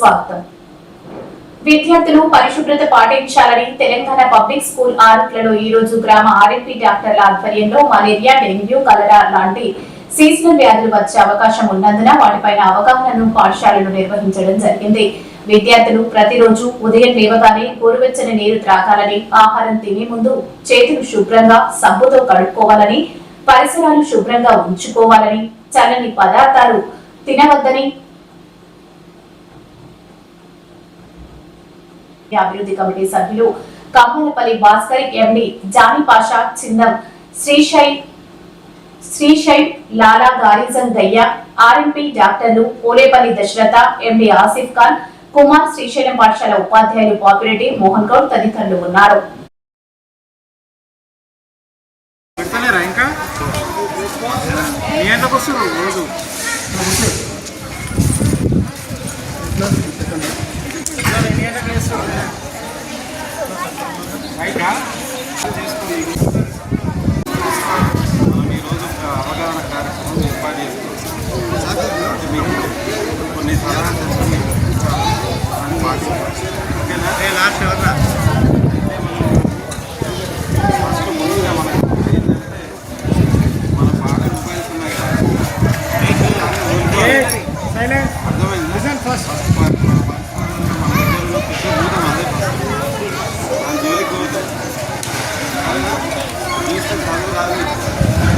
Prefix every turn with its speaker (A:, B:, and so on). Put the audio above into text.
A: స్వాగతం. విద్యార్థులు పరిశుభ్రత పాటించాలని తెలంగాణ పబ్లిక్ స్కూల్ ఆరుట్లలో ఈ రోజు గ్రామ ఆర్ఎంపీ డాక్టర్ల ఆధ్వర్యంలో మలేరియా డెంగ్యూ కలరా లాంటి సీజనల్ వ్యాధులు వచ్చే అవకాశం ఉన్నందున వాటిపైన అవగాహనను పాఠశాలలు నిర్వహించడం జరిగింది. విద్యార్థులు ప్రతిరోజు ఉదయం లేవగానే గోరువెచ్చని నీరు త్రాగాలని ఆహారం తినే ముందు చేతులు శుభ్రంగా సబ్బుతో కడుక్కోవాలని పరిసరాలు శుభ్రంగా ఉంచుకోవాలని చల్లని పదార్థాలు తినవద్దని అభివృద్ధి కమిటీ సభ్యులు కమ్మలపల్లి భాస్కర్ ఎండి జానీ పాషా చిన్నం శ్రీశై శ్రీశై లాలా గారిజన్ దయ్య ఆర్ఎంపీ డాక్టర్లు పోలేపల్లి దశరథ ఎండి ఆసిఫ్ ఖాన్ కుమార్ శ్రీశైలం పాఠశాల ఉపాధ్యాయులు పాపిరెడ్డి మోహన్ గౌడ్ తదితరులు ఉన్నారు.
B: ఇంకా? ఈరోజు ఒక అవగాహన కార్యక్రమం ఏర్పాటు చేసుకుంటాం మీకు కొన్ని సలహా సూచనలు ఇస్తాము. దాన్ని పాటించండి. ఓకేనా లాస్ట్ ఎవరా ఫస్ట్ ముందుగా మనకు ఏంటంటే మన బాగా మొబైల్స్ ఉన్నాయి కదా.
C: సైలెంట్ 你是만은 아.